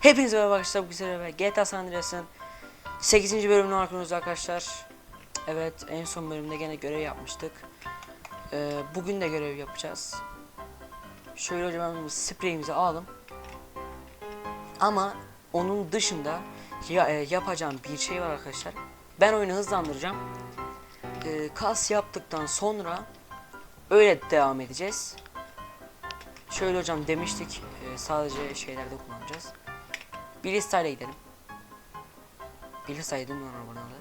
Hepinize merhaba arkadaşlar bu güzel ve GTA San Andreas'ın 8. bölümünü arkanızda arkadaşlar. Evet en son bölümde gene görev yapmıştık. Ee, bugün de görev yapacağız. Şöyle hocam ben spreyimizi aldım. Ama onun dışında ya, e, yapacağım bir şey var arkadaşlar. Ben oyunu hızlandıracağım. Ee, kas yaptıktan sonra öyle devam edeceğiz. Şöyle hocam demiştik e, sadece şeylerde kullanacağız. Listeyle gidelim. Değil mi lan arabanın adı?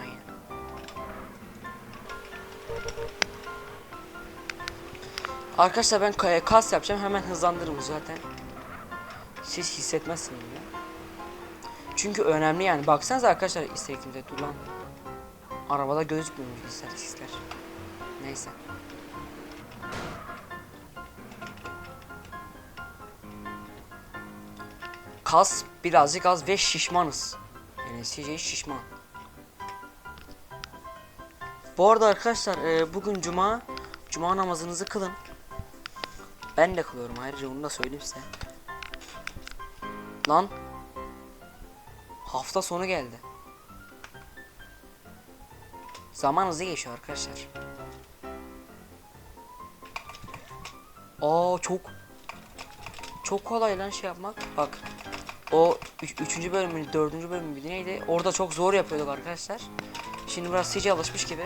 Aynen. Arkadaşlar ben ka- kas yapacağım hemen hızlandırırım zaten. Siz hissetmezsiniz ya. Çünkü önemli yani. Baksanıza arkadaşlar istekimde dur lan. Arabada gözükmüyor sisler sisler. Neyse. Kas birazcık az ve şişmanız. Yani CJ şişman. Bu arada arkadaşlar e, bugün cuma. Cuma namazınızı kılın. Ben de kılıyorum ayrıca bunu da söyleyeyim size. Lan. Hafta sonu geldi. Zaman hızlı geçiyor arkadaşlar. Aa çok çok kolay lan şey yapmak. Bak o üç, üçüncü bölümün dördüncü bölümü müydü neydi? Orada çok zor yapıyorduk arkadaşlar. Şimdi biraz CJ alışmış gibi.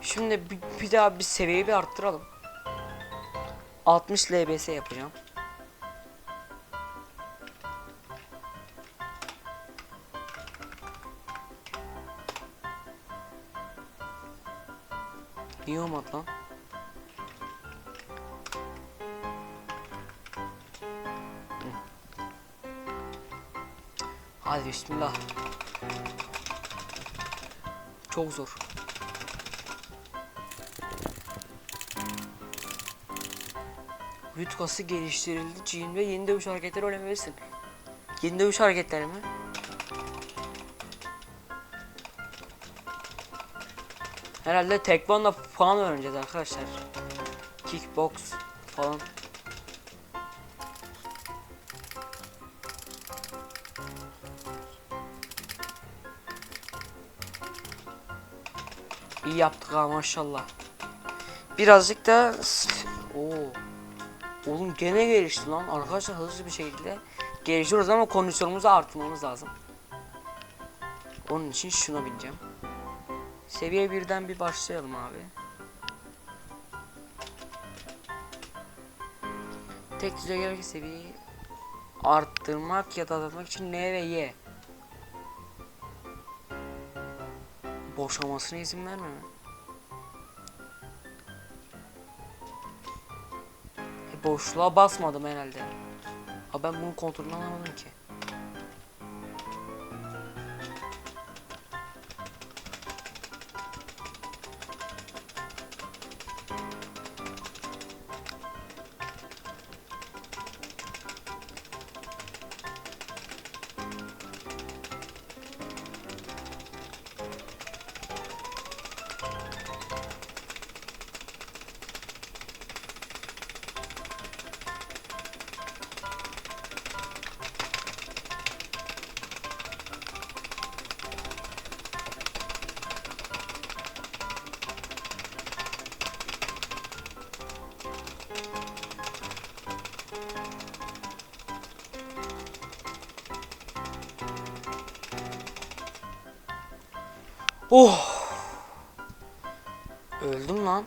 Şimdi bir, bir daha bir seviyeyi bir arttıralım. 60 LBS yapacağım. Çok zor. Geliştirildi. Cin ve yeni dövüş hareketleri öğrenmelisin. Yeni dövüş hareketleri mi? Herhalde tekvando falan öğreneceğiz arkadaşlar. Kickbox falan. İyi yaptık ha maşallah. Birazcık da Oo. Oğlum gene gelişti lan. Arkadaşlar hızlı bir şekilde gelişiyoruz ama kondisyonumuzu artırmamız lazım. Onun için şuna bineceğim. Seviye birden bir başlayalım abi. Tek düzey gerek seviyeyi arttırmak ya da azaltmak için N ve Y. Boşamasına izin verme. E, boşluğa basmadım herhalde. Ha ben bunu kontrolünü alamadım ki. Oh. Öldüm lan.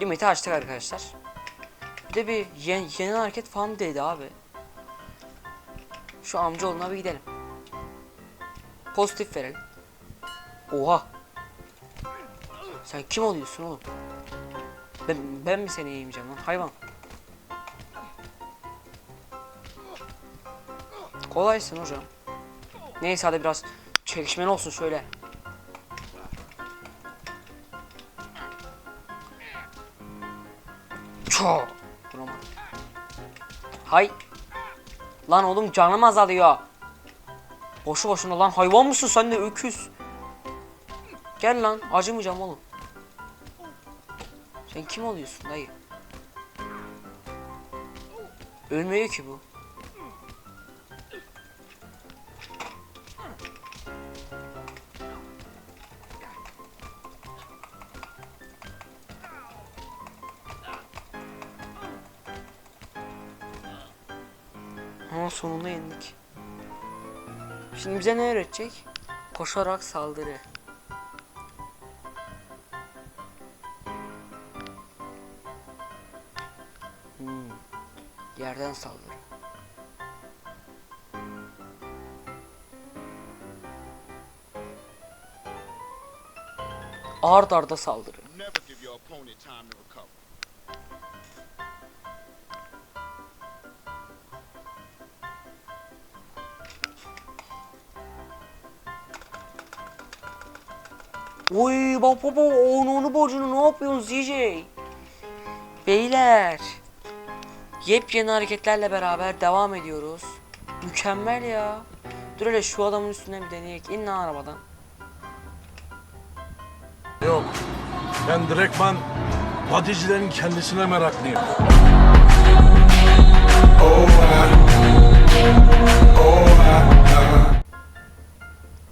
Limiti açtık arkadaşlar. Bir de bir yeni, yeni hareket falan dedi abi. Şu amcaoğluna bir gidelim. Pozitif verelim. Oha. Sen kim oluyorsun oğlum? Ben, ben mi seni yiyeceğim lan hayvan? Kolaysın hocam. Neyse hadi biraz çekişmeli olsun şöyle. Hay. Lan oğlum canım azalıyor. Boşu boşuna lan hayvan mısın sen de öküz. Gel lan acımayacağım oğlum. Sen kim oluyorsun dayı? Ölmüyor ki bu. Bize ne öğretecek? Koşarak saldırı. Hmm. Yerden saldırı. Ard arda saldırı. Oy bak baba onu onu borcunu ne yapıyorsun ZJ? Beyler. Yepyeni hareketlerle beraber devam ediyoruz. Mükemmel ya. Dur hele şu adamın üstüne bir deneyek. İn lan arabadan. Yok. Ben direktman bodycilerin kendisine meraklıyım.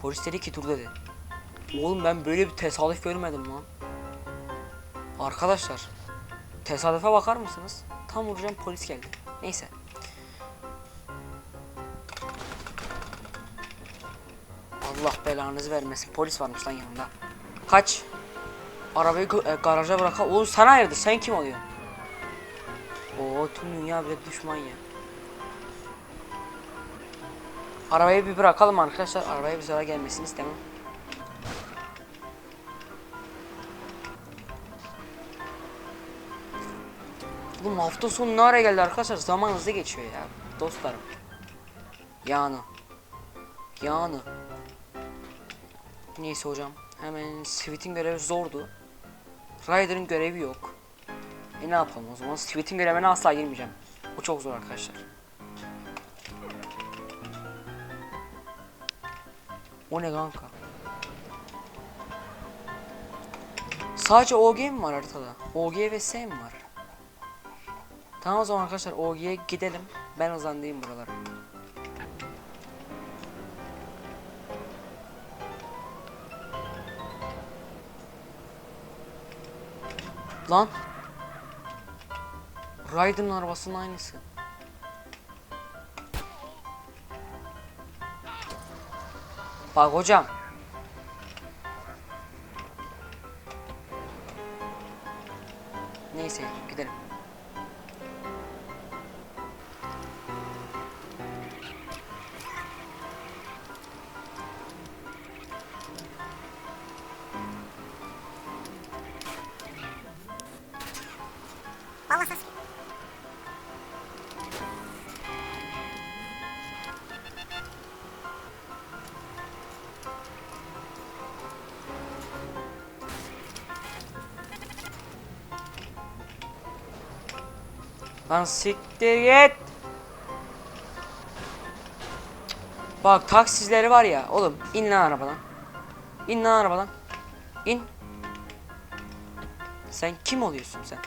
Polis dedi ki dur dedi. Oğlum ben böyle bir tesadüf görmedim lan. Arkadaşlar. Tesadüfe bakar mısınız? Tam vuracağım polis geldi. Neyse. Allah belanızı vermesin. Polis varmış lan yanında. Kaç. Arabayı e, garaja bırak. Oğlum sana hayırdır? Sen kim oluyorsun? Oo tüm dünya bir düşman ya. Arabayı bir bırakalım arkadaşlar. Arabaya bir zarar gelmesini istemem. Hafta sonu ne ara geldi arkadaşlar? Zaman hızlı geçiyor ya dostlarım. Yani. Yani. Neyse hocam. Hemen Sweet'in görevi zordu. Ryder'ın görevi yok. E ne yapalım o zaman? Sweet'in görevine asla girmeyeceğim. Bu çok zor arkadaşlar. O ne kanka? Sadece OG mi var haritada? OG ve S mi var? Tamam o zaman arkadaşlar OG'ye gidelim. Ben hızlandayım buralara. Lan. Raiden'ın arabasının aynısı. Bak hocam. Lan siktir git. Bak taksizleri var ya oğlum in lan arabadan. İn lan arabadan. İn. Sen kim oluyorsun sen?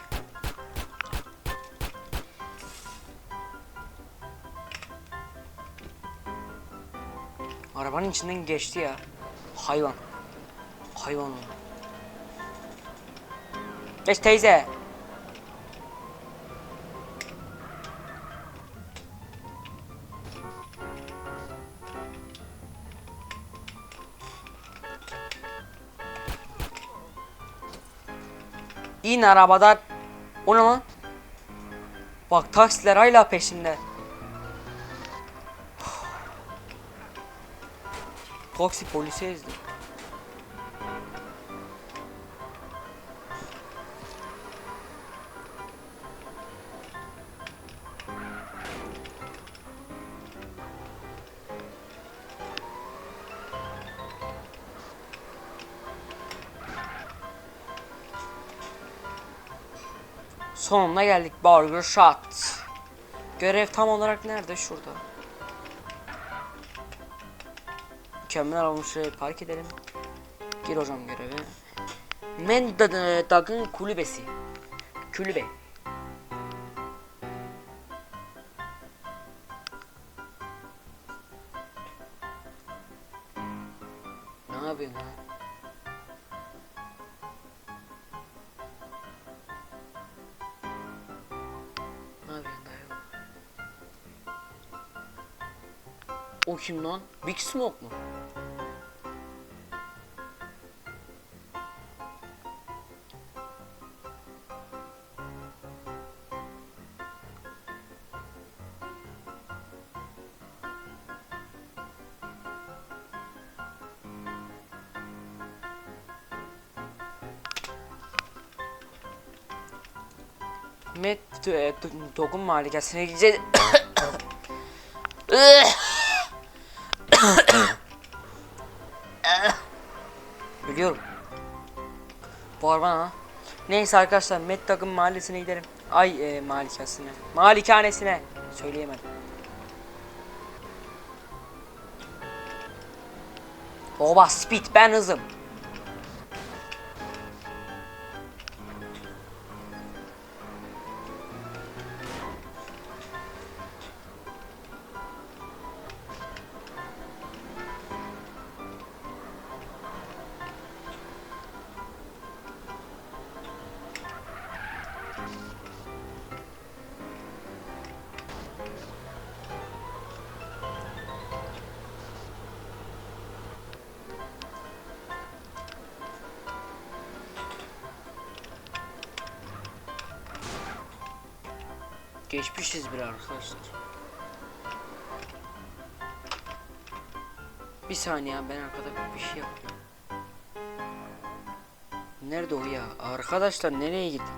Arabanın içinden geçti ya. Hayvan. Hayvan. Geç teyze. Arabadan. O ne lan? Bak taksiler hala peşinde. Taksi polisi ezdi. Sonuna geldik Burger Shot. Görev tam olarak nerede? Şurada. Mükemmel almışı park edelim. Gir hocam göreve. Mendadag'ın kulübesi. Kulübe. Kim lan? Big Smoke mu? Met Do- Dog'un malikasına gideceğiz. Var bana. Neyse arkadaşlar Met Dog'un mahallesine gidelim. Ay e, malikasına. Malikanesine. Söyleyemedim. Oba speed ben hızım. Geçmişiz bir arkadaşlar. Bir saniye ben arkada bir şey yapıyorum. Nerede o ya? Arkadaşlar nereye gitti?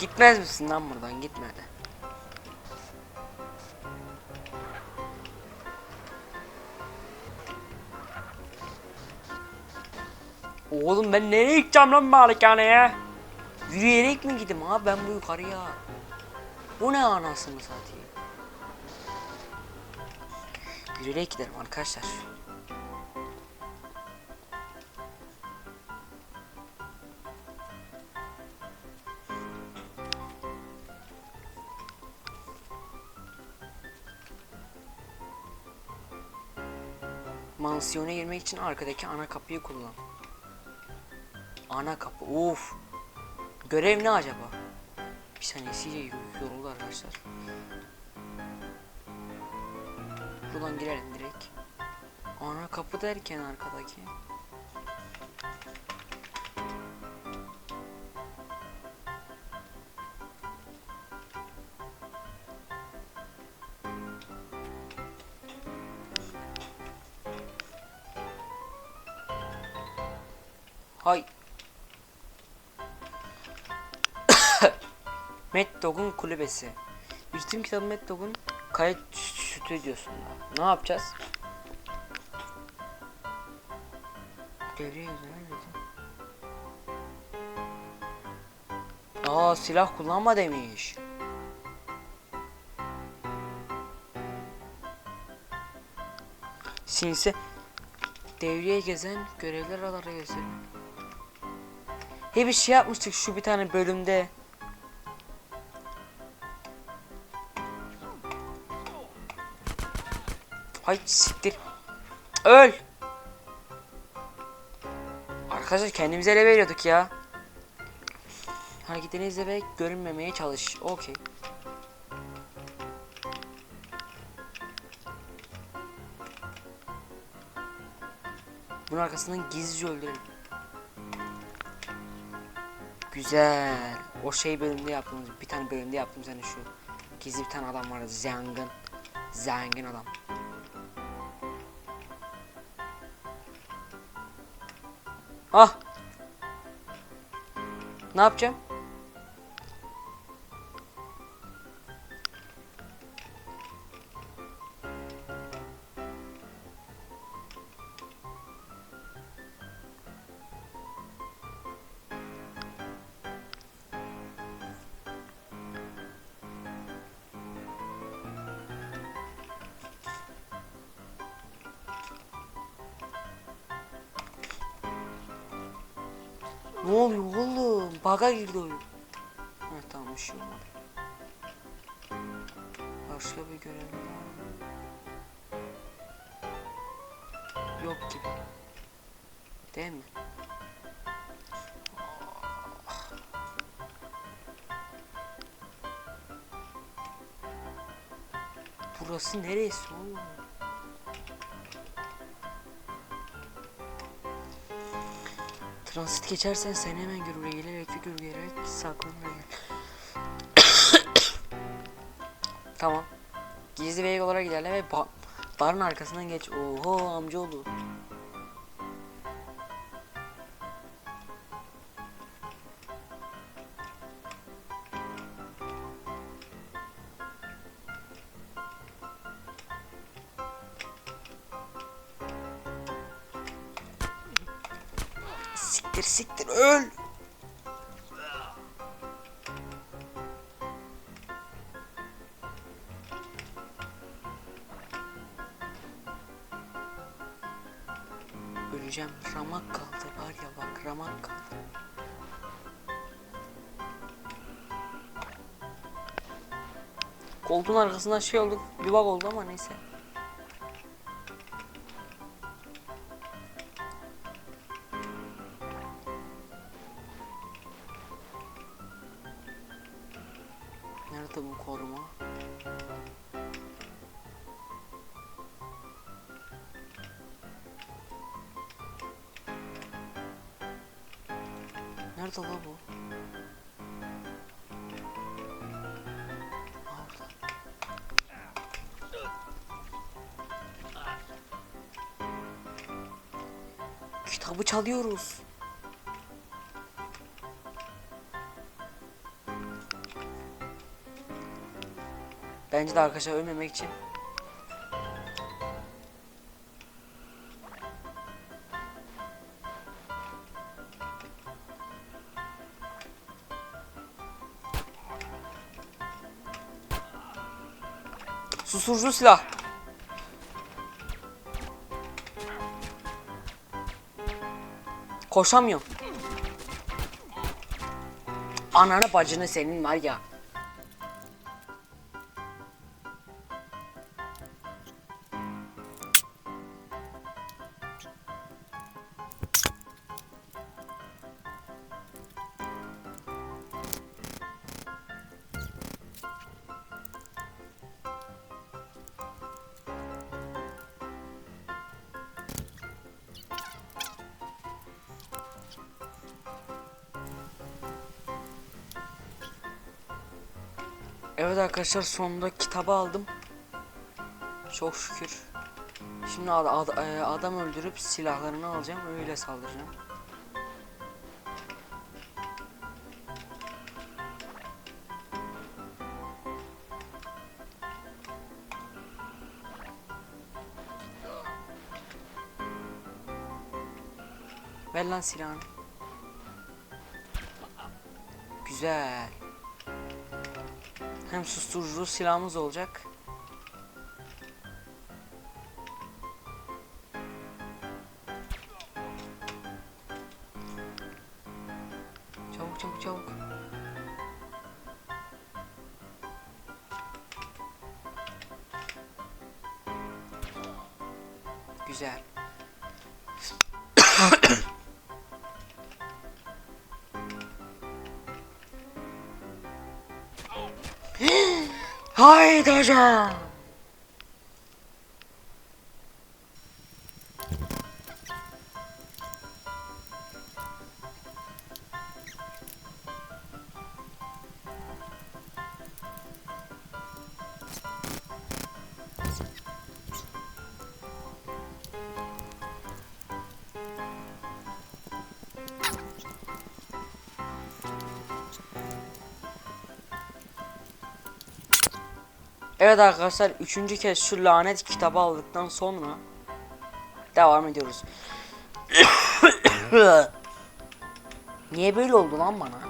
Gitmez misin lan buradan? Gitme de. Oğlum ben nereye gideceğim lan malikaneye? Yürüyerek mi gideyim abi ben bu yukarıya? Bu ne anasını satayım? Yürüyerek gidelim arkadaşlar. Mansiyona girmek için arkadaki ana kapıyı kullan. Ana kapı. Uf. Görev ne acaba? Bir saniye iyice yoruldu arkadaşlar. Buradan girelim direkt. Ana kapı derken arkadaki. Dog'un kulübesi. Üretim kitabı Mad Dog'un kayıt stüdyosunda. Ne yapacağız? Devreye neredeydi? Aa silah kullanma demiş. Sinsi Devreye gezen görevler aralara gösterin. Hep bir şey yapmıştık şu bir tane bölümde. Hay siktir. Öl. Arkadaşlar kendimize ele veriyorduk ya. Hareketini ve görünmemeye çalış. Okey. Bunun arkasından gizlice öldürelim. Güzel. O şey bölümde yaptığımız bir tane bölümde yaptığımız hani şu gizli bir tane adam vardı zengin. Zengin adam. Ah. Ne yapacağım? Baga girdi oyun. Ha tamam bir şey olmadı. Başka bir görev var mı? Yok gibi. Değil mi? Burası neresi oğlum? Transit geçersen sen hemen görüle gelerek ve görü gelerek saklanır tamam. Gizli ve olarak ilerle ve ba barın arkasından geç. Oho amcaoğlu. Siktir Öleceğim. Ramak kaldı var ya bak ramak kaldı. Koltuğun arkasından şey oldu. Bak oldu ama neyse. Kitabı çalıyoruz. Bence de arkadaşlar ölmemek için Susurucu silah. Koşamıyorum. Ananı bacını senin var ya. Evet arkadaşlar sonunda kitabı aldım. Çok şükür. Şimdi ad- ad- e, adam öldürüp silahlarını alacağım öyle saldıracağım. Ver lan silahını. Güzel. Hem susturucu silahımız olacak. já! Evet arkadaşlar üçüncü kez şu lanet kitabı aldıktan sonra devam ediyoruz. Niye böyle oldu lan bana?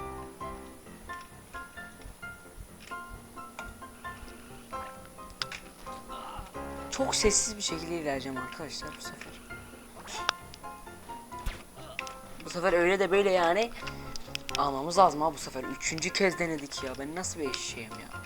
Çok sessiz bir şekilde ilerleyeceğim arkadaşlar bu sefer. Bu sefer öyle de böyle yani almamız lazım ha bu sefer. Üçüncü kez denedik ya. Ben nasıl bir eşeğim ya.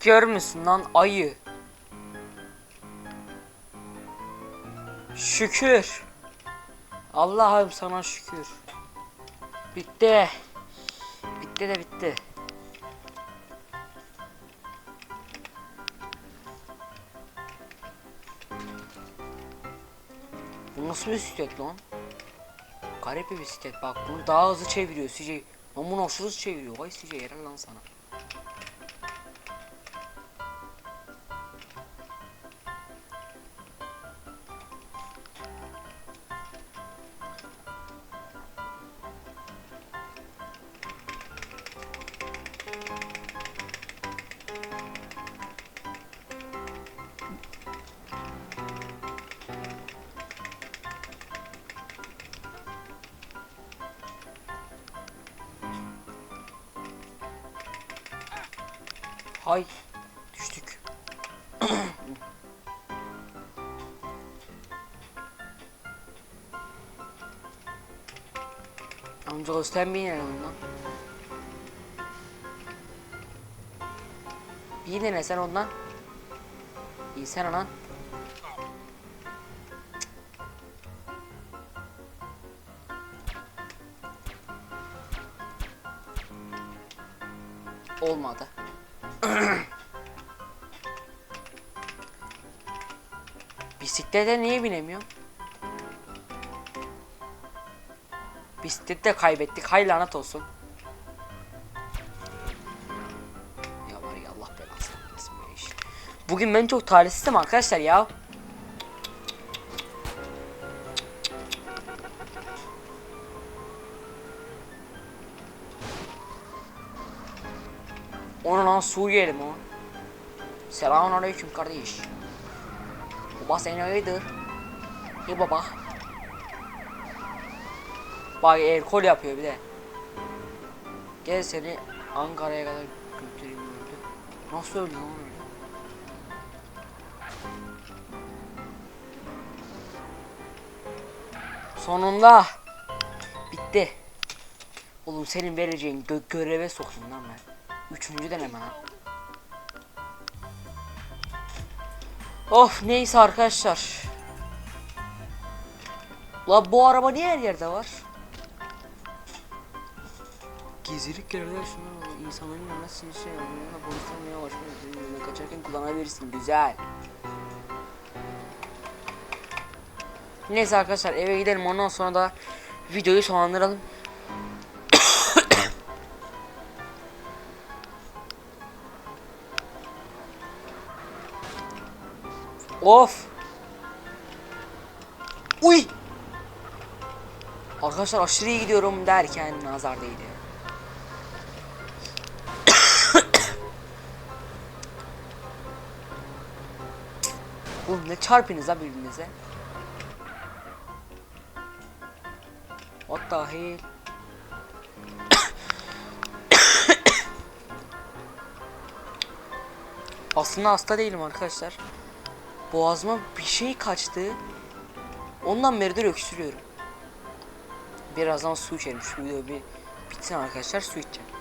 Kör lan ayı? Şükür. Allah'ım sana şükür. Bitti. Bitti de bitti. Bu nasıl bir bisiklet lan? Garip bir bisiklet bak bunu daha hızlı çeviriyor CJ. Lan bunu aşırı hızlı çeviriyor. Vay CJ helal lan sana. Amca göstermeyin en ondan. Bir dene sen ondan. İyi sen anan. Olmadı. Bisiklete niye binemiyorum? Bisiklette kaybettik. Hay lanet olsun. Ya var ya Allah belasını versin böyle iş. Bugün ben çok talihsizim arkadaşlar ya. Onu lan Suriyeli mi o? Selamun aleyküm kardeş. Baba sen hayırdır? İyi baba. Bak el kol yapıyor bir de. Gel seni Ankara'ya kadar götüreyim öldü. Nasıl öldü lan öyle? Sonunda bitti. Oğlum senin vereceğin gö göreve sokayım lan ben. Üçüncü deneme lan. Of neyse arkadaşlar. La bu araba niye her yerde var? Gezilik yerler şuna insanların yanına şey yanına polislemeye başlıyor. Kaçarken kullanabilirsin. Güzel. Neyse arkadaşlar eve gidelim ondan sonra da videoyu sonlandıralım. Of. Uy. Arkadaşlar aşırı iyi gidiyorum derken nazar değdi. Oğlum ne çarpınız ha birbirinize. What the hell? Aslında hasta değilim arkadaşlar. Boğazıma bir şey kaçtı. Ondan beridir öksürüyorum. Birazdan su içerim. Şu video bir bitsin arkadaşlar su içeceğim.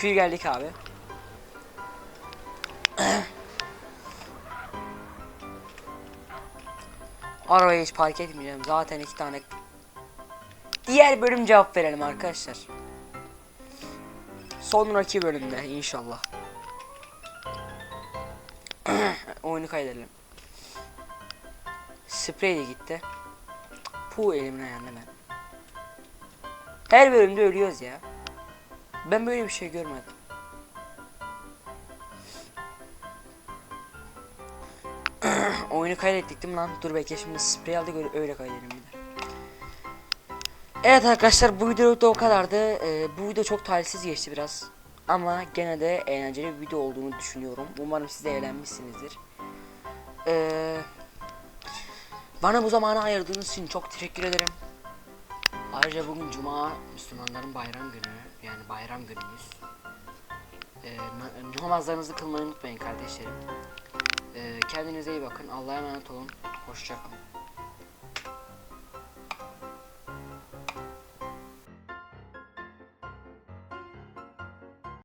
Şükür geldik abi. Arabayı hiç park etmeyeceğim. Zaten iki tane. Diğer bölüm cevap verelim arkadaşlar. Sonraki bölümde inşallah. Oyunu kaydedelim. Sprey de gitti. Pu elimden yandı ben. Her bölümde ölüyoruz ya. Ben böyle bir şey görmedim. Oyunu kaydettik değil mi lan? Dur bekle şimdi sprey aldık öyle, öyle kaydedelim bir de. Evet arkadaşlar bu video da o kadardı. Ee, bu video çok talihsiz geçti biraz. Ama gene de eğlenceli bir video olduğunu düşünüyorum. Umarım siz de eğlenmişsinizdir. Ee, bana bu zamanı ayırdığınız için çok teşekkür ederim. Ayrıca bugün Cuma Müslümanların bayram günü. Yani bayram günümüz. Ee, na- namazlarınızı kılmayı unutmayın kardeşlerim. Ee, kendinize iyi bakın. Allah'a emanet olun. Hoşçakalın.